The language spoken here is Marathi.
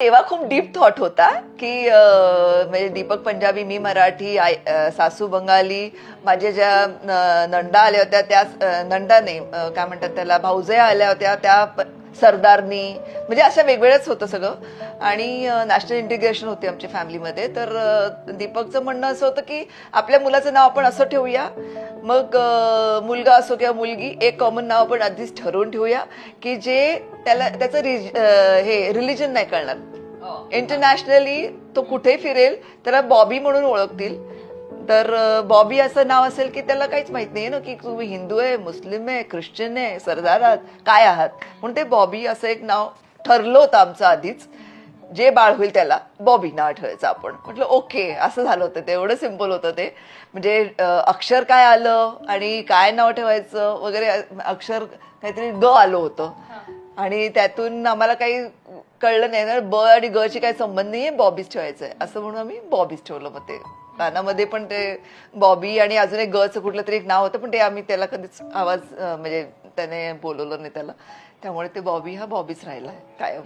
तेव्हा खूप डीप थॉट होता की म्हणजे दीपक पंजाबी मी मराठी आय सासू बंगाली माझ्या ज्या नंदा आल्या होत्या त्या नंदा नाही काय म्हणतात त्याला भाऊजया आल्या होत्या त्या सरदारनी म्हणजे अशा वेगवेगळंच होतं सगळं. आणि नॅशनल इंटिग्रेशन होती आमच्या फॅमिलीमध्ये. तर दीपकचं म्हणणं असं होतं की आपल्या मुलाचं नाव आपण असं ठेवूया. मग मुलगा असो किंवा मुलगी एक कॉमन नाव आपण आधीच ठरवून ठेवूया की जे त्याला त्याचं रिज- हे रिलिजन नाही कळणार. इंटरनॅशनली तो कुठे फिरेल त्याला बॉबी म्हणून ओळखतील. तर बॉबी असं नाव असेल की त्याला काहीच माहीत नाहीये ना की तुम्ही हिंदू आहे मुस्लिम आहे ख्रिश्चन आहे सरदार आहात काय आहात. म्हणून ते बॉबी असं एक नाव ठरलं होतं आमचं आधीच. जे बाळ होईल त्याला बॉबी नाव ठेवायचं आपण. म्हटलं ओके. असं झालं होतं ते. एवढं सिंपल होतं ते. म्हणजे अक्षर काय आलं आणि काय नाव ठेवायचं वगैरे अक्षर काहीतरी ग आलं होतं. आणि त्यातून आम्हाला काही कळलं नाही. ना ब आणि ग ची काही संबंध नाहीये बॉबीच ठेवायचं आहे असं म्हणून आम्ही बॉबीच ठेवलं मग ते. कानामध्ये पण ते बॉबी आणि अजून एक गचं कुठलं तरी एक नाव होतं पण ते आम्ही त्याला कधीच आवाज म्हणजे त्याने बोलवलं नाही त्याला. त्यामुळे ते बॉबी हा बॉबीच राहिला आहे कायम.